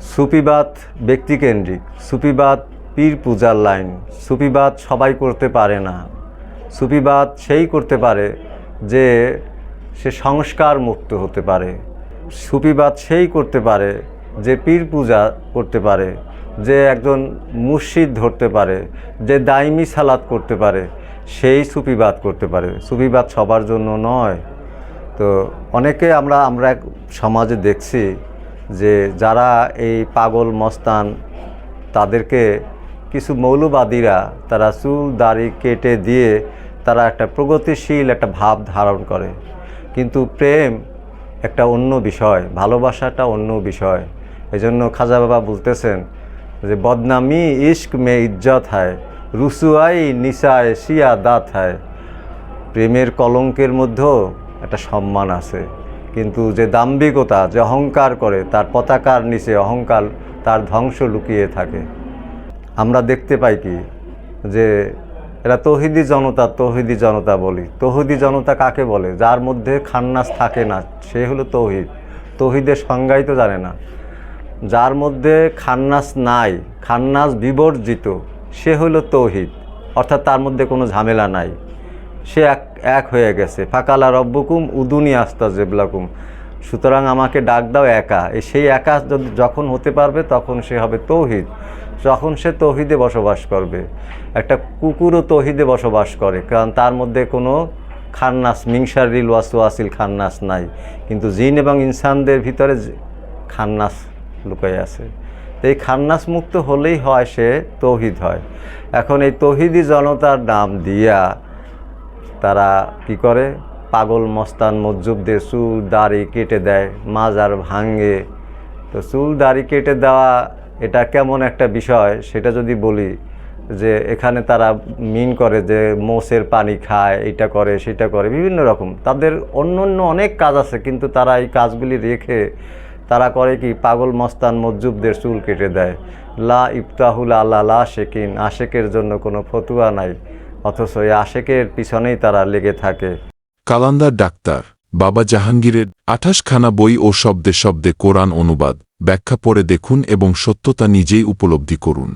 সুফিবাদ ব্যক্তিকেন্দ্রিক, সুফিবাদ পীর পূজার লাইন, সুফিবাদ সবাই করতে পারে না। সুফিবাদ সেই করতে পারে যে সে সংস্কার মুক্ত হতে পারে। সুফিবাদ সেই করতে পারে যে পীর পূজা করতে পারে, যে একজন মুর্শিদ ধরতে পারে, যে দাইমি সালাত করতে পারে, সেই সুফিবাদ করতে পারে। সুফিবাদ সবার জন্য নয়। তো অনেকে আমরা আমরা এক সমাজে দেখছি যে যারা এই পাগল, মস্তান, তাদেরকে কিছু মৌলবাদীরা তারা চুল, দাড়ি কেটে দিয়ে তারা একটা প্রগতিশীল একটা ভাব ধারণ করে। কিন্তু প্রেম একটা অন্য বিষয়, ভালোবাসাটা অন্য বিষয়। এজন্য খাজা বাবা বলতেছেন যে, বদনামি ইস্ক মে ইজ্জত হয়, রুসুয়াই নিশায় শিয়া দাঁত হয়। প্রেমের কলঙ্কের মধ্যেও একটা সম্মান আছে। কিন্তু যে দাম্ভিকতা, যে অহংকার করে, তার পতাকার নিচে অহংকার, তার ধ্বংস লুকিয়ে থাকে। আমরা দেখতে পাই কি? যে এরা তহিদি জনতা তহিদি জনতা বলি। তহিদি জনতা কাকে বলে? যার মধ্যে খান্নাস থাকে না, সে হলো তৌহিদ। তহিদের সংজ্ঞাই তো জানে না। যার মধ্যে খান্নাস নাই, খান্নাস বিবর্জিত, সে হলো তৌহিদ। অর্থাৎ তার মধ্যে কোনো ঝামেলা নাই। সে এক এক হয়ে গেছে। ফাকালা রব্বকুম উদুনি আস্তা জেবলাকুম। সুতরাং আমাকে ডাক দাও একা। সেই একা যদি যখন হতে পারবে তখন সে হবে তৌহিদ। যখন সে তৌহিদে বসবাস করবে। একটা কুকুরও তৌহিদে বসবাস করে, কারণ তার মধ্যে কোনো খান্নাস মিংসারিল ওয়াসু আসিল খান্নাস নাই। কিন্তু জিন এবং ইনসানদের ভিতরে খান্নাস লুকাই আছে। তো এই খান্নাস মুক্ত হলেই হয় সে তৌহিদ হয়। এখন এই তৌহিদি জনতার নাম দিয়া তারা কি করে? পাগল মস্তান মজ্জুবদের চুল দাড়ি কেটে দেয়, মাজার ভাঙে। তো চুল দাড়ি কেটে দেওয়া এটা কেমন একটা বিষয়? সেটা যদি বলি যে এখানে তারা মিন করে যে মোষের পানি খায়, এটা করে, সেটা করে, বিভিন্ন রকম। তাদের অন্য অন্য অনেক কাজ আছে, কিন্তু তারা এই কাজগুলি রেখে তারা করে কি? পাগল মস্তান মজ্জুবদের চুল কেটে দেয়। লা ইফতাহুল আল্লাহ লা শেকিন আশেকের জন্য কোনো ফতুয়া নাই। অথচ এই আশেকের পিছনেই তারা লেগে থাকে। কালান্দার ডাক্তার, বাবা জাহাঙ্গীরের আঠাশখানা বই ও শব্দে শব্দে কোরআন অনুবাদ, ব্যাখ্যা পড়ে দেখুন এবং সত্যতা নিজেই উপলব্ধি করুন।